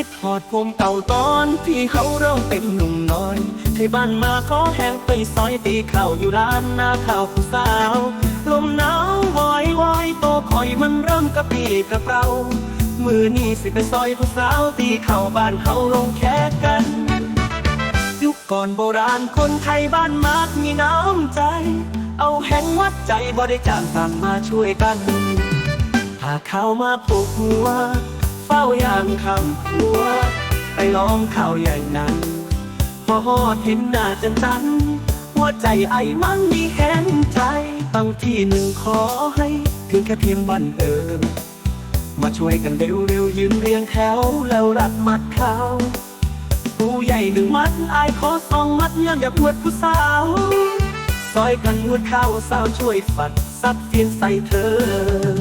คิดหอดผมเก่าตอนที่เขาเริ่มเป็นหนุ่มน้อย ที่บ้านมาขอแห้งไปซอยตีข้าวอยู่ร้านหน้าข้าวผู้สาว ลมหนาววอยวอยโตคอยมันเริ่มกระปี้กระเปร่ามือนี่สิไปซอยผู้สาวตีเข้าบ้านเขาลงแค่กัน ยุคก่อนโบราณคนไทยบ้านมากมีน้ำใจ เอาแห่งวัดใจบริจาคต่างมาช่วยกัน หากเข้ามาปลุกหัว เฝ้ายามคำหัว ไปล้อมข่าวใหญ่นั้น พอหอดเห็นหน้าจันจันหัวใจไอ้มันมีแค้นใจตั้งที่หนึ่งขอให้ถึงแค่เพียงบันเอิญมาช่วยกันเร็วๆยืนเรียงแถวแล้วรัดมัดเขาผู้ใหญ่หนึ่งมัดอายขอสองมัดยังอย่าปวดผู้สาวซอยกันนวดข้าวสาวช่วยฝัดซัดเฟียนใส่เธอ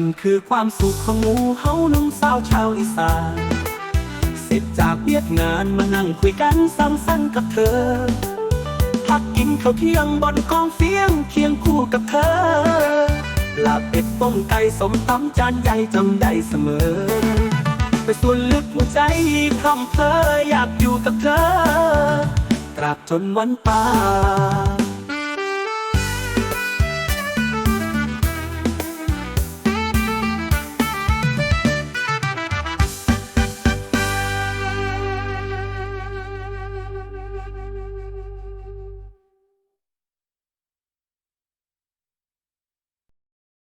มันคือความสุขของหมูเฮานุ่งสาวชาวอีสานเสร็จจากเวียกงานมานั่งคุยกันสังสรรค์กับเธอ พักกินข้าวเที่ยงบนกองเฟียงเคียงคู่กับเธอลาบเป็ดต้มไก่สมตำจานใหญ่จำได้เสมอ ไปส่วนลึกหัวใจพร่ำเพออยากอยู่กับเธอ ตราบจนวันตาย